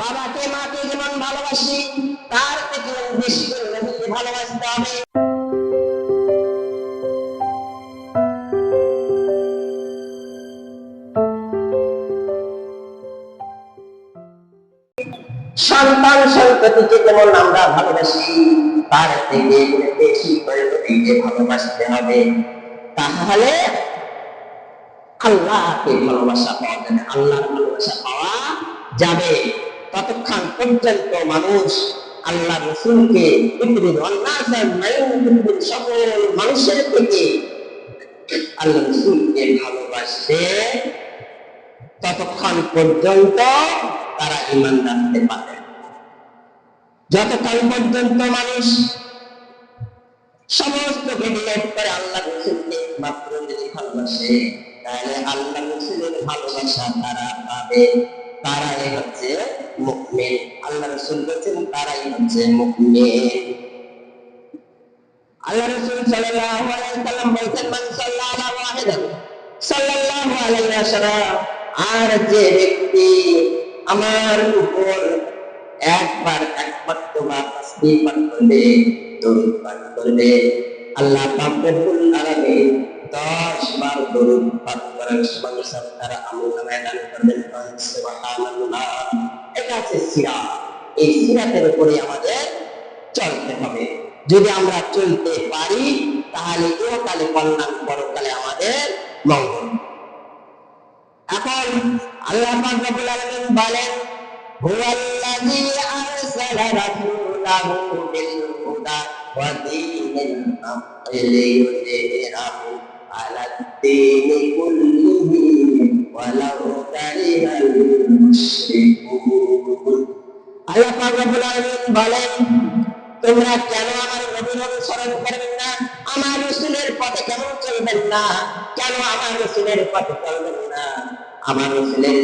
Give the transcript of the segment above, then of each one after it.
বাবাকে মাকে যেমন ভালোবাসি, তার থেকে বেশি করে ভালোবাসতে হবে। সন্তান সন্ততিকে যেমন আমরা ভালোবাসি, তার থেকে বেশি করে ভালোবাসতে হবে। তাহলে আল্লাহকে ভালোবাসা পাওয়া যাবে আল্লাহর ভালোবাসা পাওয়া যাবে। ততক্ষণ পর্যন্ত মানুষ আল্লাহ রসুলকে সকল মানুষের থেকে আল্লাহ রসুলকে ভালোবাসবে। ততক্ষণ পর্যন্ত তারা ইমান রাখতে পারে যতক্ষণ পর্যন্ত মানুষ সমস্ত করে আল্লাহ রসুলকে মাত্র যদি ভালোবাসে তাহলে আল্লাহ রসুলের ভালোবাসা তারা পাবে। তারাই হচ্ছে মুকমিন আল্লাহ রসুল বলছেন, তারাই হচ্ছে মুকমিন আল্লাহ রসুল মান সাল্লাল্লাহু আলাইহি ওয়াসাল্লাম, আর যে ব্যক্তি আমার উপর একবার একমাত্র বা তাসবিহ পাঠ আল্লাহ পাক দশ বার দরুদ পাঠ সঙ্গে সঙ্গে তারা আমল নামায় দান করবেন এটা হচ্ছে সিরাত এই সিরাতের উপরে আমাদের চলতে হবে। যদি আমরা চলতে পারি তাহলে ইহকালে কল্যাণ পরকালে আমাদের মঙ্গল এখন আল্লাহ রব্বুল আলামিন বলেন হুয়াল্লাযী আরসালা রাসূলাহু বিল হুদা ওয়া দীনিল হাক্কি লিইয়ুযহিরাহু আলাদ দীনি কুল্লিহি ওয়ালাউ কারিহাল মুশরিকুন আল্লাহ বলেন, তোমরা কেন আমার নবীর অনুসরণ করবেন না? আমার রসুলের পথে কেন চলবেন না? কেন আমার রসুলের পথে চলবেন না? আমার রসুলের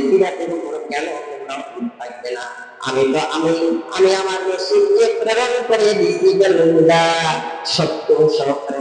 উপর কেন তোমরা থাকবে না? আমি তো, আমি আমি আমার রসুলকে প্রেরণ করে সত্য সহকারে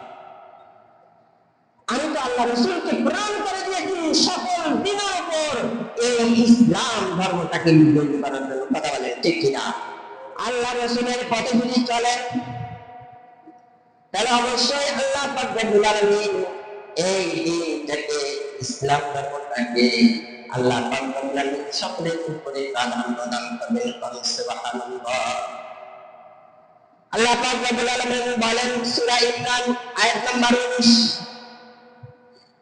আল্লাহ রসুলকে প্রেরণ করে দিয়েছি সকল দিনের উপর এই ইসলাম ধর্মটাকে বিজয়ী করার জন্য। কথা বলেন ঠিক কিনা আল্লাহ রসুলের পথে যদি চলেন, তাহলে অবশ্যই আল্লাহ এই দিনটাকে, ইসলাম ধর্মটাকে আল্লাহ সকলের উপরে প্রাধান্য দান করবেন। আল্লাহ বলেন, সূরা ইমরান, আয়াত নাম্বার 19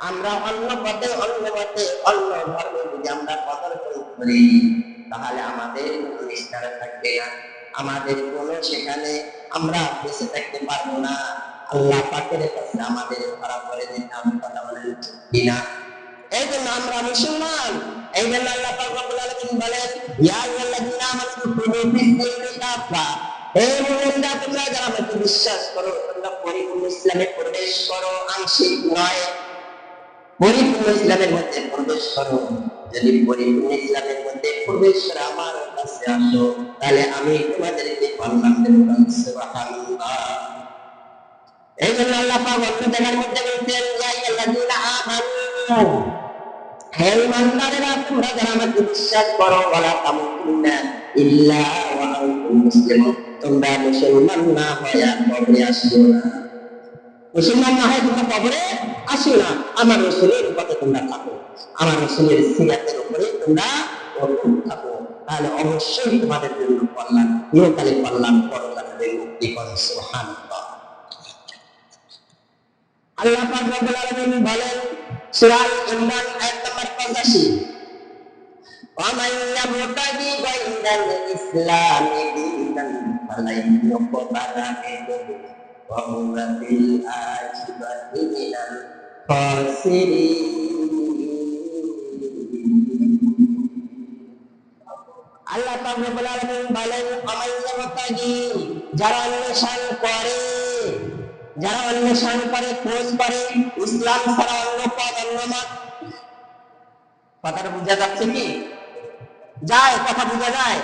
আমরা অন্য পথে অন্য পথে, অন্য ধর্মে যদি আমরা পদার্পণ করি, তাহলে আমাদের কোনো নিষ্ঠা থাকবে না। আমাদের কোনো সেখানে আমরা বেঁচে থাকতে পারব না। আল্লাহ পাকের কাছে আমাদের ধরা পড়ে দিতে আমি কথা বলেন কিনা। এই জন্য আমরা মুসলমান, এই জন্য আল্লাহ পাক রব্বুল আলামিন বলেন, ইয়া আইয়ুহাল্লাযীনা আমানু কুনু ফিস-সিলমি কাফা হে মুমিনরা, তোমরা যারা আমাকে বিশ্বাস করো, তোমরা পরিপূর্ণ ইসলামে প্রবেশ করো, আংশিক নয়। পরিপূর্ণ ইসলামের মধ্যে প্রবেশ করো। যদি পরিপূর্ণ ইসলামের মধ্যে প্রবেশ করে আমার কাছে আসো, তাহলে আমি তোমাদেরকে এই জন্য আল্লাহ পাক মধ্যে বলছেন, ইয়া আইয়ুহাল্লাযীনা আমানু, হে ইমানদারেরা, তোমরা যারা আমাকে বিশ্বাস করো, ওয়ালা তামুতুন্না ইল্লা ওয়া আনতুম মুসলিমুন, তোমরা মুসলমান না হয়ে কবরে না। মুসলমান না হয় তোমরা কবরে আসিও না আমার রসুলের পথে তোমরা থাকো আমার রসুলের সিরাতের উপরে তোমরা অটুট থাকো তাহলে অবশ্যই তোমাদের জন্য কল্যাণ ইহকালে কল্যাণ পরকালে মুক্তি করে সুবহানাল্লাহ আল্লাহ পাক রব্বুল আলামিন বলেন সূরা আল ইমরান আয়াত নম্বর 85 ومن يبتغي غير الإسلام دينا فلن يقبل منه وهو في الآخرة من الخاسرين আল্লাহ পাক রব্বুল আলামিন বলেন আমাইয়াবতাগি যারা অন্বেষণ করে যারা অন্বেষণ করে খোঁজ করে ইসলাম ছাড়া অন্য পথ অন্য মত কথাটা বোঝা যাচ্ছে কি যায় কথা বোঝা যায়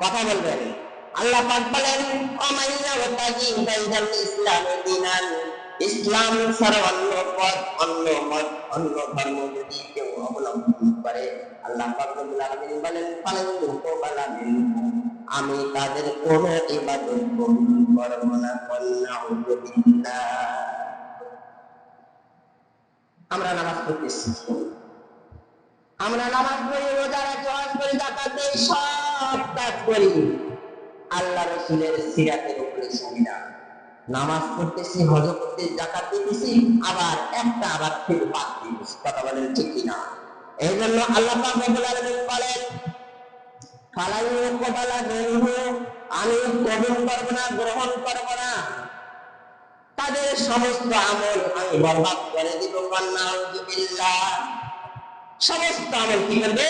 কথা বলবেন আল্লাহ পাক বলেন আমাইয়াবতাগি গায়রাল ইসলামে দিনান ইসলাম ছাড়া অন্য পথ, অন্য মত, অন্য ধর্ম যদি কেউ অবলম্বন করে। আল্লাহ পাক রব্বুল আলামিন বলেন ফালান ইউকবালা মিনহু আমি তাদের কোন ইবাদত কবুল করব না কন্যাউযু বিল্লাহ। আমরা নামাজ পড়তেছি। আমরা নামাজ পড়ি, রোজা রাখি, হজ করি জাকাত দেই, সব কাজ করি। আল্লাহ রসুলের সিরাতের উপরে সুবিধা নামাজ পড়তেছি, হজ করতে জাকাত দিতেছি, আবার একটা আবার ফির বাদ দিতেছি কথা বলেন ঠিক কিনা? এই জন্য আল্লাহ পাক বলেন, ফালাই কবালা গ্রহ আমি করব না, গ্রহণ করব না। তাদের সমস্ত আমল আমি বরবাদ করে দিব। কন্যা সমস্ত আমল কি করবে?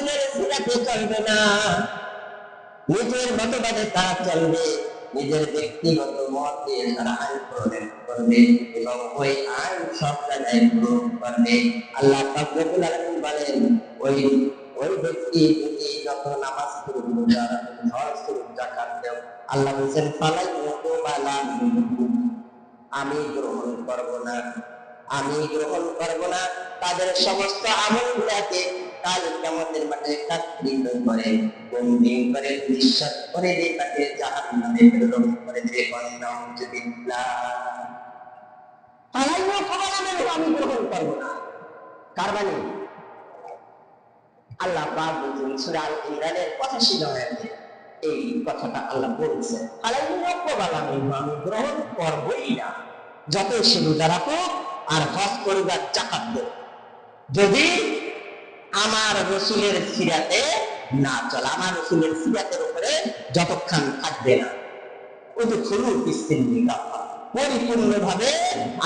সিরাতে চলবে না? নিজের মতবাদে তারা চলবে, নিজের ব্যক্তিগত মত দিয়ে তারা আইন প্রণয়ন করবে এবং ওই আইন সব জায়গায় প্রয়োগ করবে। আল্লাহ পাক রব্বুল বলেন, ওই ওই ব্যক্তি যদি যত নামাজ রোজা রাখুক হজ করুক জাকাত দেও আল্লাহ বলছেন, ফালাই মুকুবালা মিনহু আমি গ্রহণ করব না। আমি গ্রহণ করব না। তাদের সমস্ত আমল গুলাকে কাল করে মানে? আল্লাহ বলছেন, সূরা আল ইমরানের 85 নম্বর এই কথাটা আল্লাহ বলছেন আমি গ্রহণ করবই না। যত সে রোজা রাখুক আর হজ করুক আর জাকাত দেব। যদি আমার রসুলের সিরাতে না চলে, আমার রসুলের সিরাতের উপরে যতক্ষণ থাকবে না যে খুলু পরিপূর্ণ ভাবে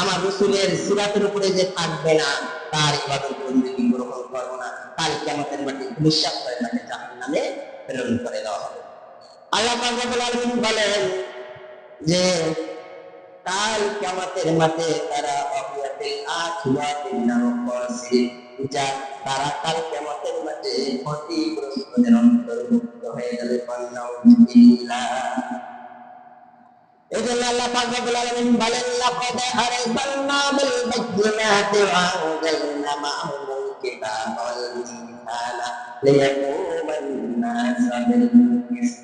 আমার রসুলের সিরাতের উপরে যে থাকবে না, তার ইবাদত বন্দেগী গ্রহণ করব না, তার কেমতের মাটি নিঃশ্বাস করে তাকে জাহান নামে প্রেরণ করে দেওয়া হবে। আল্লাহ রব্বুল বলেন যে, কাল কিয়ামতের মাঠে তারা অবিয়াতিল আখিরাতিন নামক খসির যা তারা কাল কিয়ামতের মাঠে ক্ষতিগ্রস্তদের অন্তর্ভুক্ত হয়ে যাবে রব্বুল আলামিন বলেন, লাকাদ আরসালনা বিল বায়িনাতি ওয়া আনজালনা মা'হুমুল কিতাবা ওয়াল মিজানা লিয়াকুমান নাসা বিল কিসত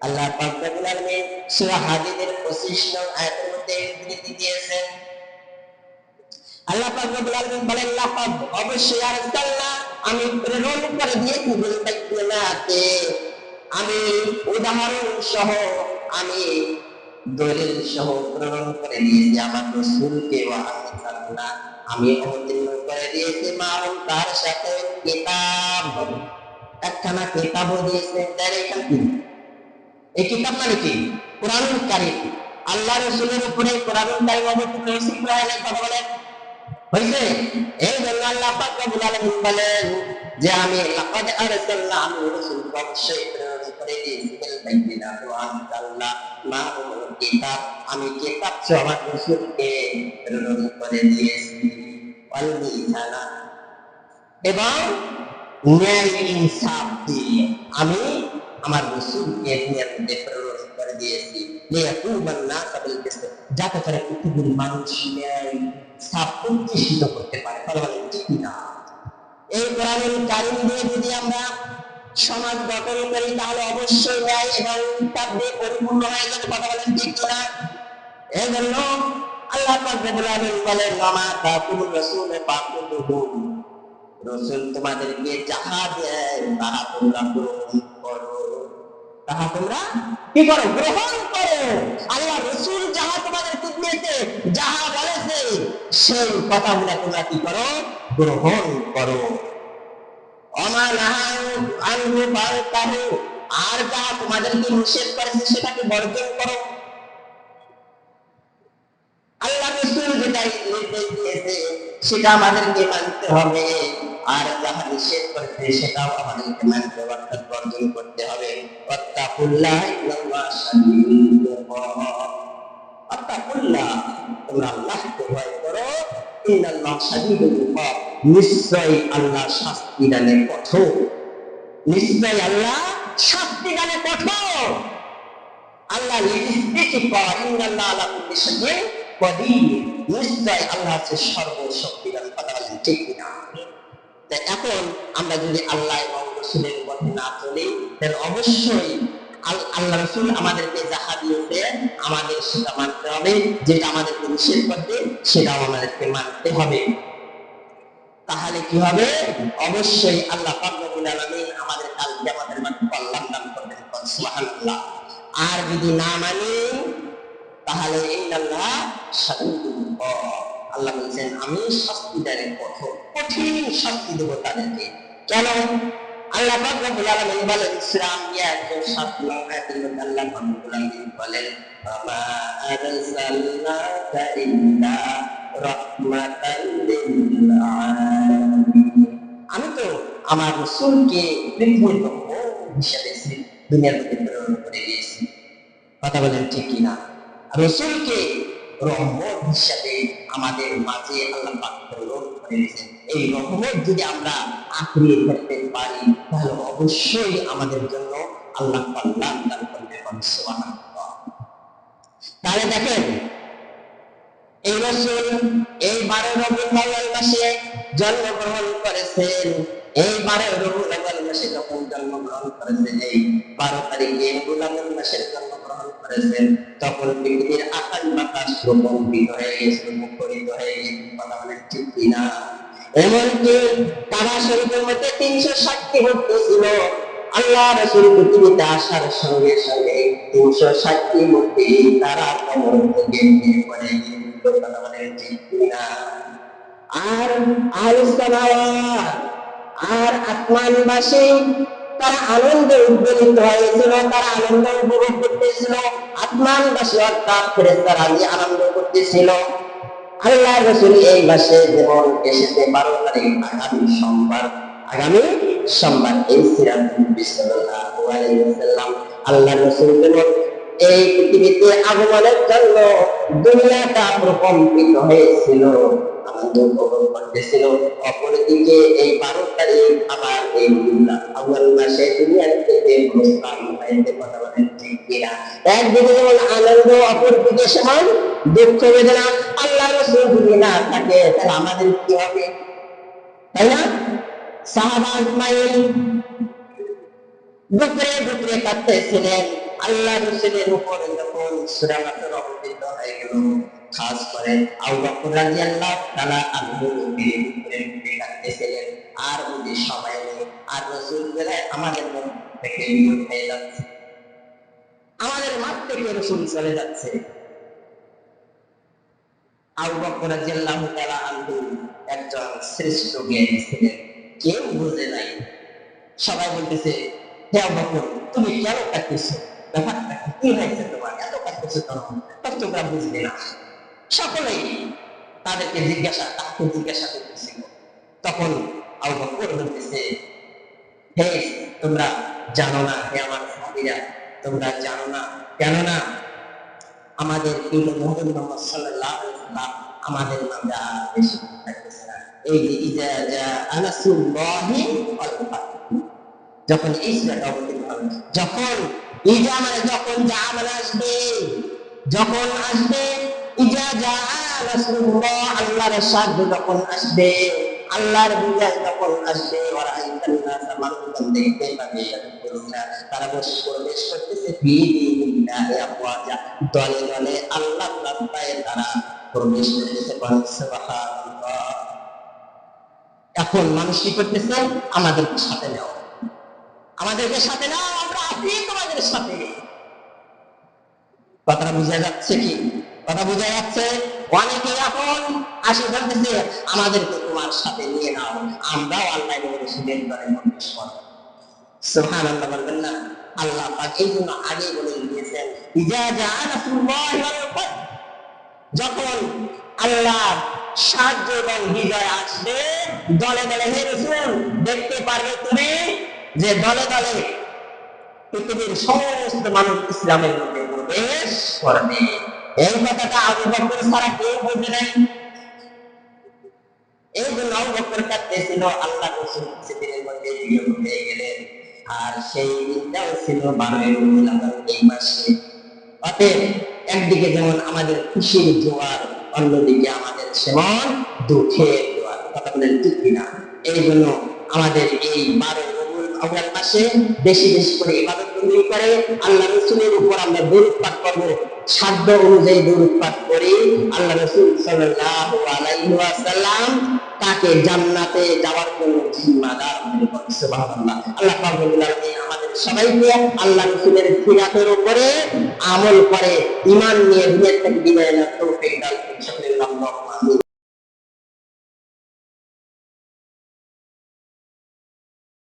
আল্লাহ পাক রব্বুল আলামিন সূরা হাদীদের 25 নং আয়াতের মধ্যে বিবৃতি দিয়েছেন আল্লাহ আমি প্রেরণ করে আমি উদাহরণ সহ আমি দলিল সহ প্রেরণ করে দিয়েছি আমার আমি অবতীর্ণ করে দিয়েছি মারুন তার সাথে কিতাব। একখানা কিতাবও দিয়েছে তার এখান এই কিতাব মানে কি? কোরআনুল কারীম। আল্লাহ রসুলের উপরে কোরআনুল কারীম অবতীর্ণ হয়েছে কথা বলেন হয়েছে এই জন্য আল্লাহ পাক রব্বুল আলামিন বলেন যে আমি লাকাদ আরসালনা রাসূল প্রেরণ করে দিয়েছি বিল বাইয়িনাতি ওয়া আনজালনা মা'হুমুল কিতাব আমি কিতাব সহ রাসূলকে প্রেরণ করে দিয়েছি। ওয়াল মিজানা। এবং ন্যায় ইনসাফ দিয়ে আমি আমার রসুলকে দুনিয়ার মধ্যে প্রেরণ করে দিয়েছি। লিয়াকুমান নাস বিল কিসত। যাতে করে পৃথিবীর মানুষ ন্যায় প্রতিষ্ঠিত করতে পারে কথা ঠিক না এই কোরআনুল কারিম দিয়ে যদি আমরা সমাজ গঠন করি, তাহলে অবশ্যই ন্যায় এবং ইনসাফ দিয়ে পরিপূর্ণ হয়ে যাবে, কথা বলেন ঠিক না এই জন্য আল্লাহ পাক রব্বুল আলামিন বলেন মামা তাকুমুর রাসূল ফাকুলুহু রাসূল তোমাদেরকে যাহা দেয়, তাহা তোমরা গ্রহণ করো। তাহা তোমরা কি করো? গ্রহণ করো। আল্লাহ রসুল যাহা তোমাদের দিয়েছে, যাহা বলেছে সেই কথাগুলো তোমরা কি করো? গ্রহণ করো। আর যাহা তোমাদেরকে নিষেধ করেছে, সেটাকে বর্জন করো। আল্লাহ যেটা নির্দেশ দিয়েছে, সেটা আমাদেরকে মানতে হবে। আর যাহা নিষেধ করেছে, সেটাও আমাদেরকে মানতে হবে, অর্থাৎ বর্জন করতে হবে। অত্তাকুল্লাহ অত্তাকুল্লাহ তোমরা আল্লাহকে ভয় করো। ইন্নাল্লাহ শাদীদুল ইকাব। নিশ্চয়ই আল্লাহ শাস্তি দানে কঠোর। নিশ্চয়ই আল্লাহ শাস্তি দানে কঠোর। আল্লাহ নিশ্চয় আল্লাহ হচ্ছে সর্বশক্তিমান কথা বলেন ঠিক এখন আমরা যদি আল্লাহ এবং রসুলের পথে না চলি, তাহলে অবশ্যই আল্লাহ রসুল আমাদেরকে যাহা দিয়েছে আমাদের সেটা মানতে হবে। যেটা আমাদেরকে নিষেধ করতে সেটাও আমাদেরকে মানতে হবে। তাহলে কি হবে? অবশ্যই আল্লাহ আলামিন আমাদের কাল কিয়ামতের মাঠে কল্যাণ দান করবেন, সুবহানাল্লাহ। আর যদি না মানি, তাহলে ইন্নাল্লাহ শাদীদুল আল্লাহ বলছেন, আমি শাস্তি দেয় কঠোর কঠিন শাস্তি দেবো তাদেরকে। কেন? আল্লাহ পাক রব্বুল আলামিন বলেন আল্লাহ পাক রব্বুল বলেন ইল্লা লিল আমি তো আমার রসুলকে হিসেবে দুনিয়ার মধ্যে প্রেরণ করে দিয়েছি। কথা বলেন ঠিক কিনা? রসুলকে রহমত হিসাবে আমাদের মাঝে আল্লাহ পাক প্রেরণ করে দিয়েছেন। এই রহমত যদি আমরা আঁকড়িয়ে ধরতে পারি, তাহলে অবশ্যই আমাদের জন্য আল্লাহ তাহলে দেখেন, এই রসুল এই বারো রবিউল আউয়াল মাসে জন্মগ্রহণ করেছেন। এই বারো রবিউল আউয়াল মাসে যখন জন্মগ্রহণ করেছেন, এই বারো তারিখে রবিউল মাসের জন্মগ্রহণ করেছেন, তখন পৃথিবীর আকাশ বাতাস প্রকম্পিত হয়ে গেছিল মুখরিত হয়ে গেছিল কথা বলেন ঠিক কিনা? এমনকি কাবা শরীফের মধ্যে তিনশো ষাটটি মূর্তি ছিল আল্লাহ রসুল পৃথিবীতে আসার সঙ্গে সঙ্গে তিনশো ষাটটি মূর্তি তারা কবর আর আর আত্মানবাসী, তারা আনন্দে উদ্বেলিত হয়েছিল তারা আনন্দ উপভোগ করতেছিল। আত্মানবাসী অর্থাৎ ফেরেস্তারা আনন্দ করতেছিল। আল্লাহ রসুল এই মাসে যেমন এসেছে বারো তারিখ আগামী সোমবার আগামী সোমবার এই ওয়াসাল্লাম আল্লাহ রসুল যেমন এই পৃথিবীতে আগমনের জন্য দুনিয়াটা প্রকম্পিত হয়েছিল আনন্দ উপভোগ করতেছিল। অপরদিকে এই বারো তারিখ আবার এই আউয়াল মাসে দুঃখ বেদনা আল্লাহ রসুল যদি না থাকে, তাহলে আমাদের কি হবে? তাই না? দুপুরে দুপুরে কাঁদতেছিলেন আল্লাহ রসুলের উপরে যখন অবতীর্ণ হয়ে গেল, খাস করে কাঁদতেছিলেন, আর ওদের সময় নেই আর রসুল বেলায় আমাদের মন থেকে হয়ে যাচ্ছে। আমাদের মাঠ থেকে রসুল চলে যাচ্ছে। একজন শ্রেষ্ঠ জ্ঞানী ছিলেন। কেউ নাই। সবাই বলতেছে, হে বকর, তুমি কেন কাঁদতেছো? ব্যাপারটা কি? হয়েছে তোমার? এত তা তোমরা বুঝবে না। সকলেই তাদেরকে জিজ্ঞাসা, তাকে জিজ্ঞাসা করতেছিল। তখন আবু বকর বলতেছে, হে, তোমরা জানো না, হে আমার সাথীরা তোমরা জানো না, কেননা আমাদের মোহাম্মদ সাল্লাল্লাহু আমাদের না এই যে ইজা আনাসুল্লাহি যখন এই সূরাটা অবতীর্ণ হবে, যখন ইজা মানে যখন যা মানে আসবে, যখন আসবে, ইজা যা রাসূলুল্লাহ আল্লাহর সাহায্য যখন আসবে, আল্লাহর বিজয় যখন আসবে ওরা ইন্টারনাস মানুষজন দেখতে পাবে তারা বসে প্রবেশ করতেছে দলে দলে আল্লাহ রাস্তায় তারা করতেছে এখন মানুষ কি করতেছে? আমাদেরকে সাথে আমাদেরকে সাথে নাও আমরা তোমাদের সাথে। কথাটা বোঝা যাচ্ছে কি? কথা বোঝা যাচ্ছে, অনেকে এখন আসে বলতেছে, আমাদেরকে তোমার সাথে নিয়ে নাও, আমরাও আল্লাহ সুবহান আল্লাহ বলবেন না। আল্লাহ এই জন্য আগে বলে দিয়েছেন, ইজা ফাতহ যখন আল্লাহ সাহায্য এবং বিজয় আসবে, দলে দলে হে রসুল, দেখতে পারবে তুমি যে দলে দলে পৃথিবীর সমস্ত মানুষ ইসলামের মধ্যে প্রবেশ করবে। এই কথাটা আবু বকর ছাড়া কেউ বোঝে নাই। এই জন্য আবু বকর কাঁদতেছিল, আল্লাহ রসুল সেদিনের মধ্যে বিয়োগ হয়ে গেলেন। আর সেই দিনটাও ছিল বারোই রবিউল এই মাসে। অতএব একদিকে যেমন আমাদের খুশির জোয়ার, অন্যদিকে আমাদের সেমন দুঃখের জোয়ার। কথা বলেন ঠিক কিনা? এই জন্য আমাদের এই বারো আউয়াল মাসে বেশি বেশি করে ইবাদত করে আল্লাহ রসুলের উপর আমরা দৌড় পাঠ করব। সাধ্য অনুযায়ী দরুদ পাঠ করে। আল্লাহ রসুল ওয়াসাল্লাম তাকে জান্নাতে যাওয়ার জন্য জিম্মাদার সুবহানাল্লাহ। আল্লাহ পাক রব্বুল আলামিন আমাদের সবাইকে আল্লাহ রসুলের সিরাতের উপরে আমল করে ঈমান নিয়ে দুনিয়া থেকে বিদায় না তৌফিক দান